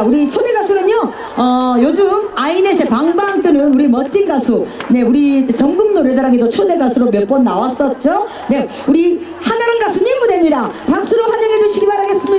자, 우리 초대 가수는요, 어, 요즘 아이넷에 방방 뜨는 우리 멋진 가수. 네, 우리 전국 노래자랑에도 초대 가수로 몇 번 나왔었죠. 네, 우리 하늘은 가수님 무대입니다. 박수로 환영해 주시기 바라겠습니다.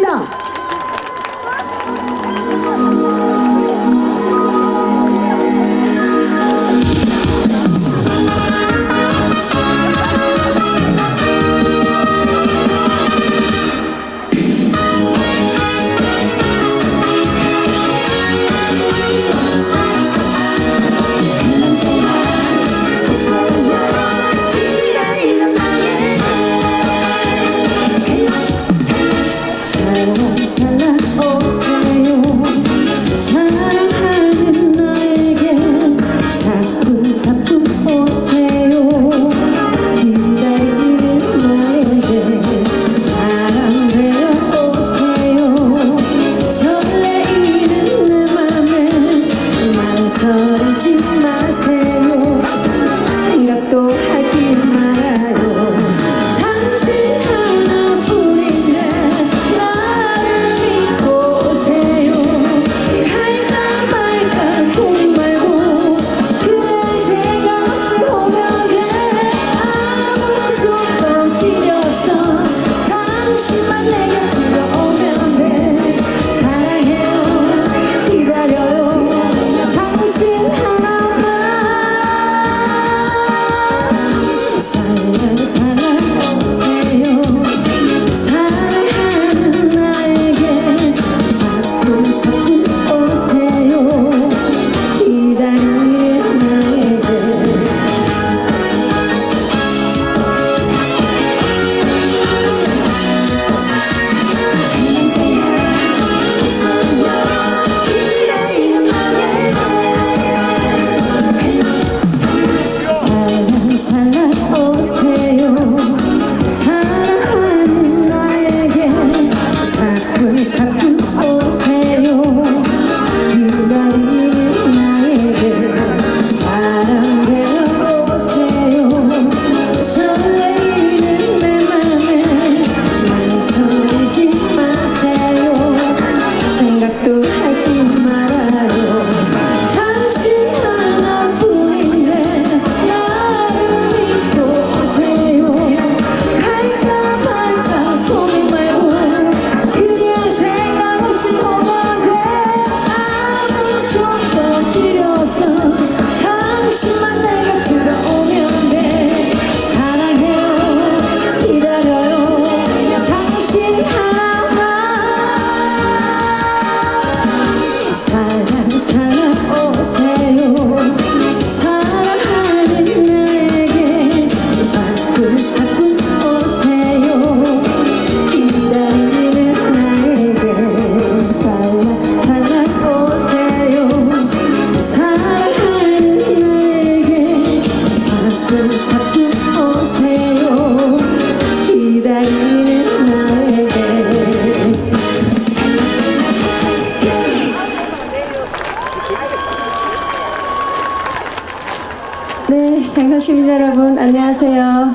네, 양산 시민 여러분 안녕하세요.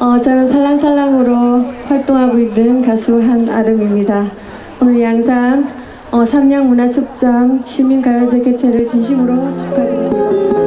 어, 저는 살랑살랑으로 활동하고 있는 가수 한아름입니다. 오늘 양산 어, 삼양문화축전 시민가요제 개최를 진심으로 축하드립니다.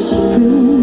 worship room.